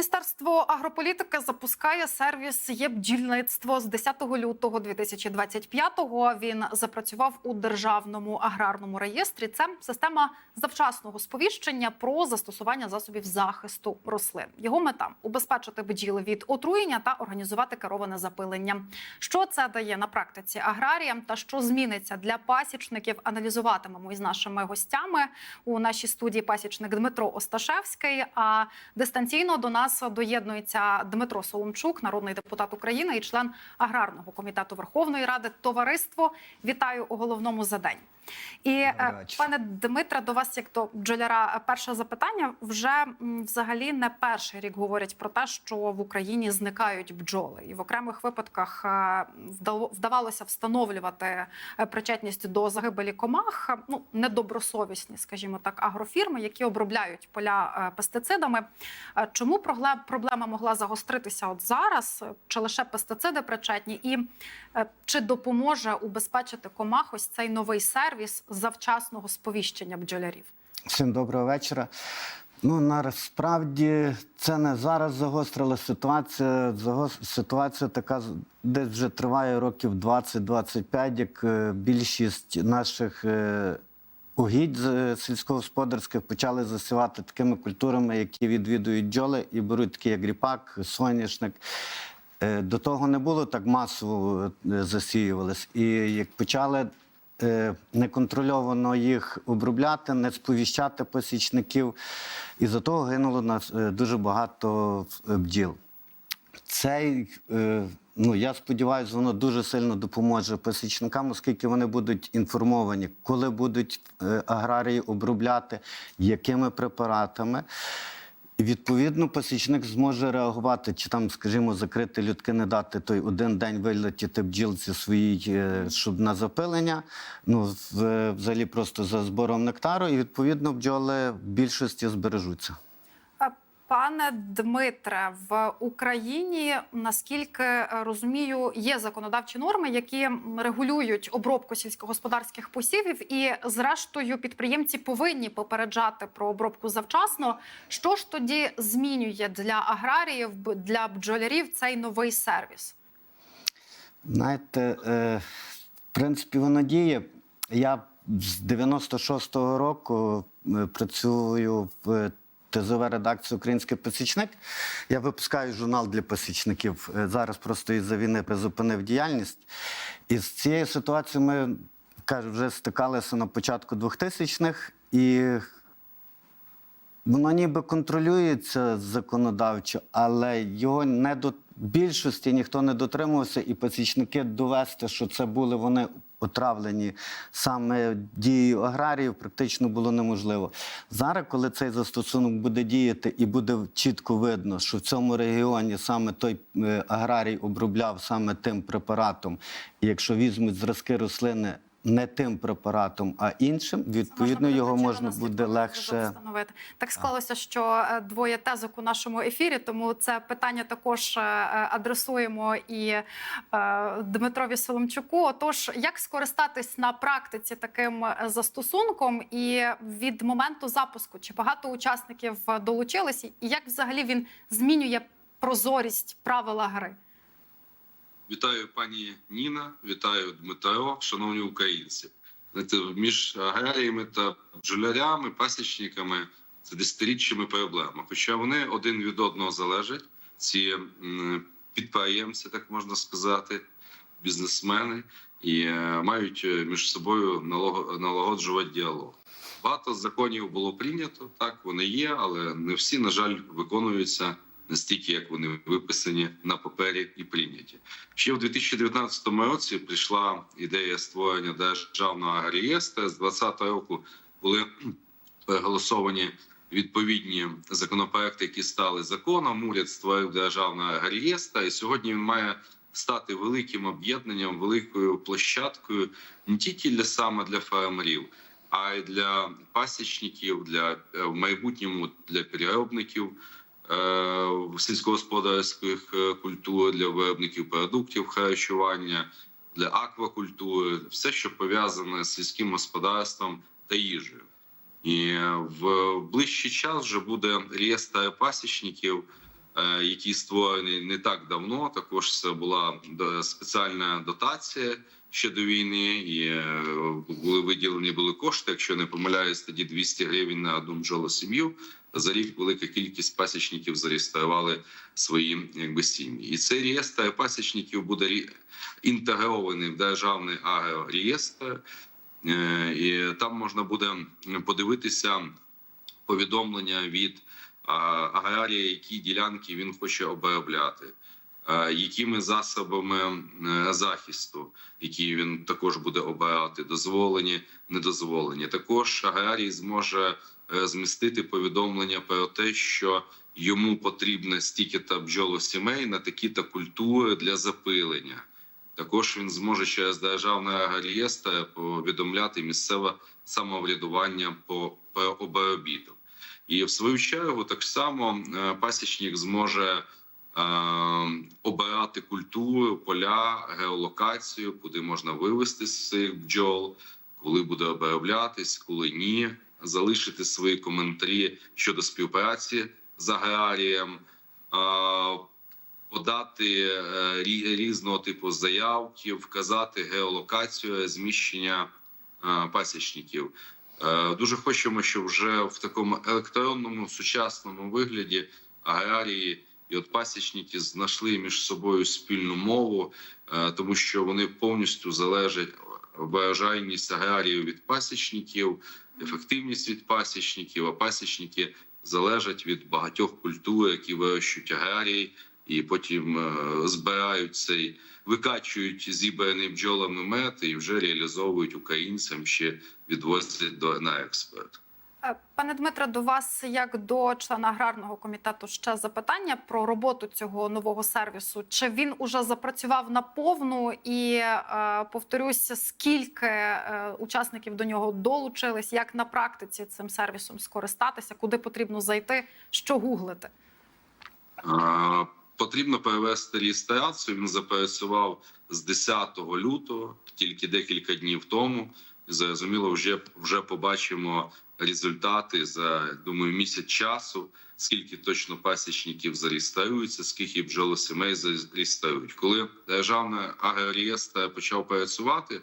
Міністерство агрополітики запускає сервіс «Є-бджільництво» з 10 лютого 2025-го. Він запрацював у державному аграрному реєстрі. Це система завчасного сповіщення про застосування засобів захисту рослин. Його мета убезпечити бджіли від отруєння та організувати кероване запилення. Що це дає на практиці аграріям та що зміниться для пасічників? Аналізуватимемо із нашими гостями у нашій студії пасічник Дмитро Осташевський. А дистанційно до нас доєднується Дмитро Соломчук, народний депутат України і член аграрного комітету Верховної Ради. Товариство вітаю у головному за день. І е, пане Дмитре, до вас як до бджоляра, перше запитання. Вже взагалі не перший рік говорять про те, що в Україні зникають бджоли, і в окремих випадках е, вдавалося встановлювати е, причетність до загибелі комах. Ну недобросовісні, скажімо так, агрофірми, які обробляють поля пестицидами. Чому прогле- проблема могла загостритися от зараз? Е, Чи лише пестициди причетні? І е, чи допоможе убезпечити комах ось цей новий сервіс завчасного сповіщення бджолярів? Всім доброго вечора. Ну насправді це не зараз загострила ситуація. Ситуація така десь вже триває років 20-25, як е, більшість наших угідь з- сільськогосподарських почали засівати такими культурами, які відвідують бджоли і беруть такі, як ріпак, соняшник. Е, До того не було так масово е, засіювались. І як почали е, неконтрольовано їх обробляти, не сповіщати посічників, і за того гинуло нас е, дуже багато е, бджіл. Цей, е, ну я сподіваюся, воно дуже сильно допоможе посічникам, оскільки вони будуть інформовані, коли будуть е, аграрії обробляти, якими препаратами. І відповідно посічник зможе реагувати, чи там, скажімо, закрити людки, не дати той один день вилетіти бджілці своїй, е, щоб на запилення. Ну, взагалі просто за збором нектару, і відповідно бджоли в більшості збережуться. Пане Дмитре, в Україні, наскільки е, розумію, є законодавчі норми, які регулюють обробку сільськогосподарських посівів, і зрештою підприємці повинні попереджати про обробку завчасно. Що ж тоді змінює для аграріїв, для бджолярів цей новий сервіс? Знаєте, е, в принципі, воно діє. Я з 96-го року е, працюю в ТЗВ редакція Український посічник. Я випускаю журнал для посічників. Е, Зараз просто із-за війни призупинив діяльність. І з цією ситуацією ми кажу, вже стикалися на початку 2000-х і Воно ніби контролюється законодавчо, але його не до більшості ніхто не дотримувався, і посічники довести, що це були вони отравлені саме дією аграріїв, практично було неможливо. Зараз, коли цей застосунок буде діяти і буде чітко видно, що в цьому регіоні саме той е, аграрій обробляв саме тим препаратом, і якщо візьмуть зразки рослини. Не тим препаратом, а іншим, відповідно, його можна буде легше. встановити. Так склалося, що е, двоє тезок у нашому ефірі, тому це питання також е, е, адресуємо і Дмитрові Соломчуку. Отож, як скористатись на практиці таким застосунком, і від моменту запуску чи багато учасників долучились, і як взагалі він змінює прозорість правила гри? Вітаю пані Ніна, вітаю Дмитро, шановні українці. Між аграріями та бджолярями, пасічниками це десятиріччями проблема. Хоча вони один від одного залежать, ці підприємці, так можна сказати, бізнесмени, і е, мають е, між собою налагоджувати діалог. Багато законів було прийнято, так вони є, але не всі, на жаль, виконуються настільки, як вони виписані на папері і прийняті. Ще в 2019 році прийшла ідея створення державного реєстру. З 2020 року були проголосовані відповідні законопроекти, які стали законом. Уряд створив державний реєстр, і сьогодні він має стати великим об'єднанням, великою площадкою не тільки для саме для фермерів, а й для пасічників, для е, в майбутньому для переробників сільськогосподарських е, культур, для виробників продуктів харчування, для аквакультури, все, що пов'язане з сільським господарством та їжею. І в ближчий час вже буде реєстр пасічників, е, який створений не так давно. Також це була спеціальна дотація ще до війни, і е, були виділені були кошти. Якщо не помиляюсь, тоді 200 гривень на одну бджолосім'ю. За рік велика кількість пасічників зареєстрували свої якби сім'ї, і цей реєстр пасічників буде інтегрований в державний агрореєстр. Е, і там можна буде подивитися повідомлення від аграрія, які ділянки він хоче обробляти, якими засобами е, захисту, які він також буде обирати, дозволені, недозволені. Також аграрій зможе е, змістити повідомлення про те, що йому потрібно стільки-то бджолосімей на такі-то культури для запилення. Також він зможе через державний агрореєстр повідомляти місцеве самоврядування по, по обробіток. І в свою чергу так само е, пасічник зможе е, обирати культуру, поля, геолокацію, куди можна вивести з цих бджол, коли буде оброблятись, коли ні, залишити свої коментарі щодо співпраці з аграрієм. е, подати е, рі- різного типу заявки, вказати геолокацію зміщення е, пасічників. Е, Дуже хочемо, щоб вже в такому електронному сучасному вигляді аграрії і от пасічники знайшли між собою спільну мову, е, тому що вони повністю залежать вражайність аграріїв від пасічників, ефективність від пасічників, а пасічники залежать від багатьох культур, які вирощують аграрії, і потім е, збирають цей, викачують зібраний бджолами мед і вже реалізовують українцям, ще відвозять до на експорт. Е, Пане Дмитре, до вас, як до члена аграрного комітету, ще запитання про роботу цього нового сервісу. Чи він уже запрацював наповну? І е, повторюся, скільки учасників до нього долучились, як на практиці цим сервісом скористатися, куди потрібно зайти, що гуглити? Потрібно перевести реєстрацію. Він запрацював з 10 лютого, тільки декілька днів тому. Зрозуміло, вже вже побачимо результати за думаю місяць часу. Скільки точно пасічників зареєструються, скільки бджолосімей зареєструють. Коли державний агрореєстр почав працювати,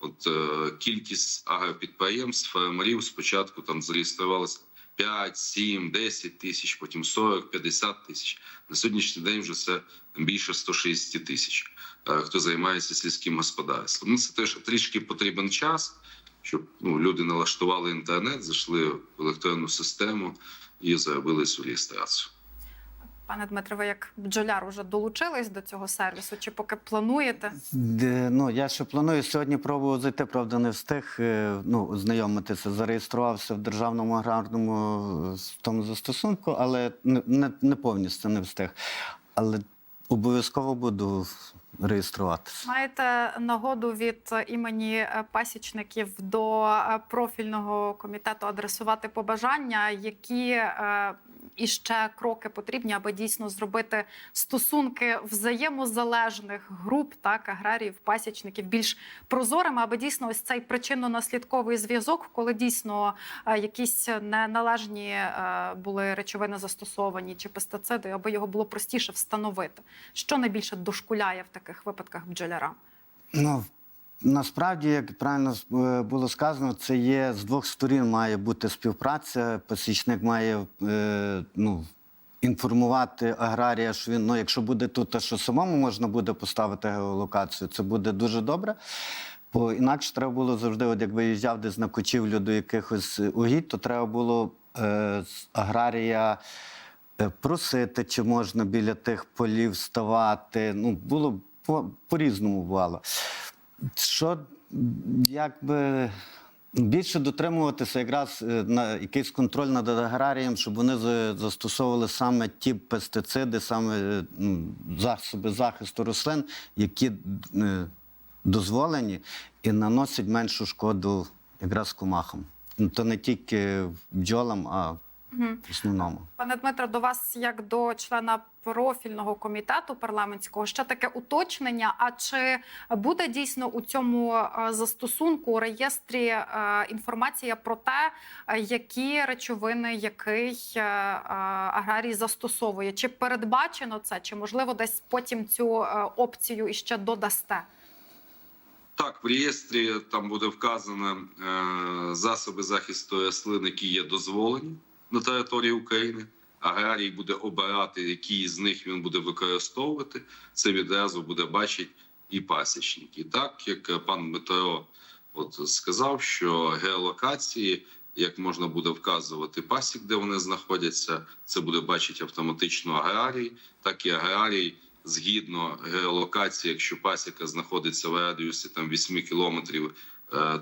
от е, кількість агропідприємств, фермерів спочатку там зареєструвалося 5, 7, 10 тисяч, потім 40, 50 тисяч. На сьогоднішній день вже це більше 160 тисяч, е, хто займається сільським господарством. Ну, це теж трішки потрібен час, щоб ну, люди налаштували інтернет, зайшли в електронну систему і зробили цю реєстрацію. Пане Дмитре, ви як бджоляр уже долучились до цього сервісу? Чи поки плануєте? Де, ну, я ще планую сьогодні пробував зайти, правда, не встиг е, ну, ознайомитися. Зареєструвався в державному аграрному е, тому застосунку, але не, не, не повністю не встиг. Але обов'язково буду реєструватися. Маєте нагоду від імені е, пасічників до профільного комітету адресувати побажання, які е, іще кроки потрібні, аби дійсно зробити стосунки взаємозалежних груп, так аграріїв, пасічників більш прозорими, аби дійсно ось цей причинно-наслідковий зв'язок, коли дійсно е, якісь неналежні е, були речовини застосовані чи пестициди, аби його було простіше встановити. Що найбільше дошкуляє в таких випадках бджолярам? Ну, насправді, як правильно е, було сказано, це є з двох сторін має бути співпраця. Посічник має е, ну, інформувати аграрія, що він, ну, якщо буде тут, то що самому можна буде поставити геолокацію, це буде дуже добре. Бо інакше треба було завжди, от як виїжджав десь на кочівлю до якихось е, угідь, то треба було е, аграрія е, просити, чи можна біля тих полів ставати. Ну, було по- по-різному бувало. Що якби більше дотримуватися якраз е, на якийсь контроль над аграрієм, щоб вони за- застосовували саме ті пестициди, саме е, ну, засоби захисту рослин, які е, дозволені і наносять меншу шкоду якраз комахам. Ну, То не тільки бджолам, а В основному. Пане Дмитро, до вас як до члена профільного комітету парламентського ще таке уточнення. А чи буде дійсно у цьому е, застосунку у реєстрі е, інформація про те, які речовини який е, аграрій застосовує? Чи передбачено це, чи можливо десь потім цю опцію іще додасте? Так, в реєстрі там буде вказано е, засоби захисту рослин, які є дозволені на території України. Аграрій буде обирати, які з них він буде використовувати. Це відразу буде бачити і пасічник. І так як пан Дмитро от сказав, що геолокації, як можна буде вказувати пасік, де вони знаходяться, це буде бачити автоматично аграрій, так і аграрій згідно геолокації, якщо пасіка знаходиться в радіусі там 8 кілометрів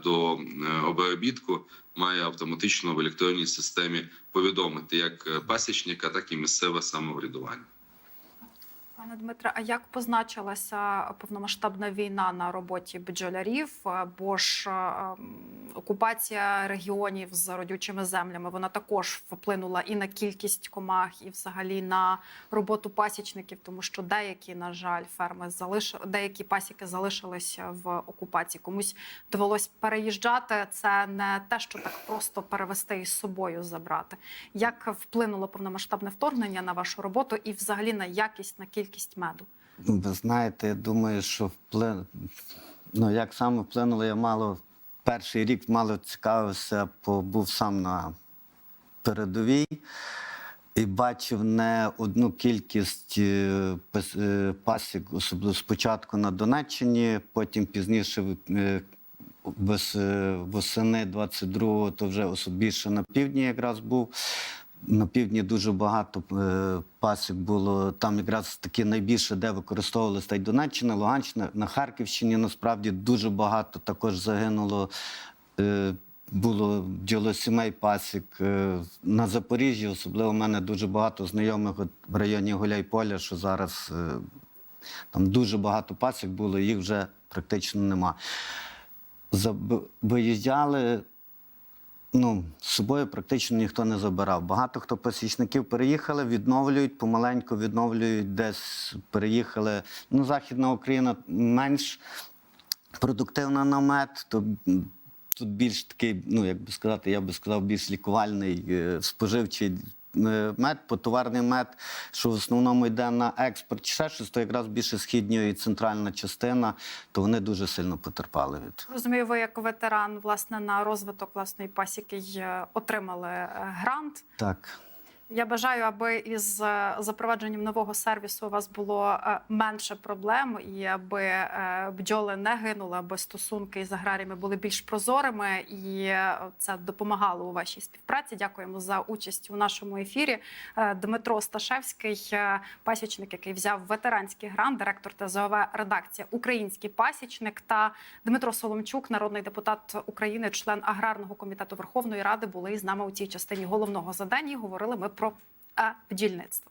до е, обробітку, має автоматично в електронній системі повідомити як е, пасічника, так і місцеве самоврядування. Пане Дмитре, а як позначилася повномасштабна війна на роботі бджолярів? Бо ж е, окупація регіонів з родючими землями вона також вплинула і на кількість комах, і взагалі на роботу пасічників, тому що деякі, на жаль, ферми залиш... деякі пасіки залишилися в окупації. Комусь довелось переїжджати. Це не те, що так просто перевести із собою забрати. Як вплинуло повномасштабне вторгнення на вашу роботу і взагалі на якість, на кількість меду? Ну, Ви знаєте, я думаю, що вплин... ну, як саме вплинуло, я мало перший рік мало цікавився, бо був сам на передовій і бачив не одну кількість е, е, пасік, особливо спочатку на Донеччині, потім пізніше е, восени 22-го, то вже особ- більше на півдні якраз був. На півдні дуже багато е, пасік було. Там якраз таки найбільше, де використовувалися та й Донеччина, Луганщина, на Харківщині насправді дуже багато також загинуло. Е, було бджолосімей пасік. Е, на Запоріжжі, особливо в мене дуже багато знайомих в районі Гуляйполя, що зараз там дуже багато пасік було, їх вже практично нема. Виїжджали ну, з собою практично ніхто не забирав. Багато хто посічників переїхали, відновлюють, помаленьку відновлюють, десь переїхали. Ну, Західна Україна менш продуктивна на мед, то тут більш такий, ну як би сказати, я би сказав, більш лікувальний, е, споживчий. Е, Мед, потоварний мед, що в основному йде на експорт, чи ще щось, то якраз більше східня і центральна частина, то вони дуже сильно потерпали від. Розумію, ви як ветеран власне на розвиток власної пасіки й, е, отримали е, грант. Так. Я бажаю, аби із е, запровадженням нового сервісу у вас було е, менше проблем, і аби е, бджоли не гинули, аби стосунки із аграріями були більш прозорими, і це допомагало у вашій співпраці. Дякуємо за участь у нашому ефірі. Дмитро Сташевський, пасічник, який взяв ветеранський грант, директор ТЗОВ редакція Український пасічник та Дмитро Соломчук, народний депутат України, член аграрного комітету Верховної Ради, були із нами у цій частині головного задання. Говорили ми про бджільництво.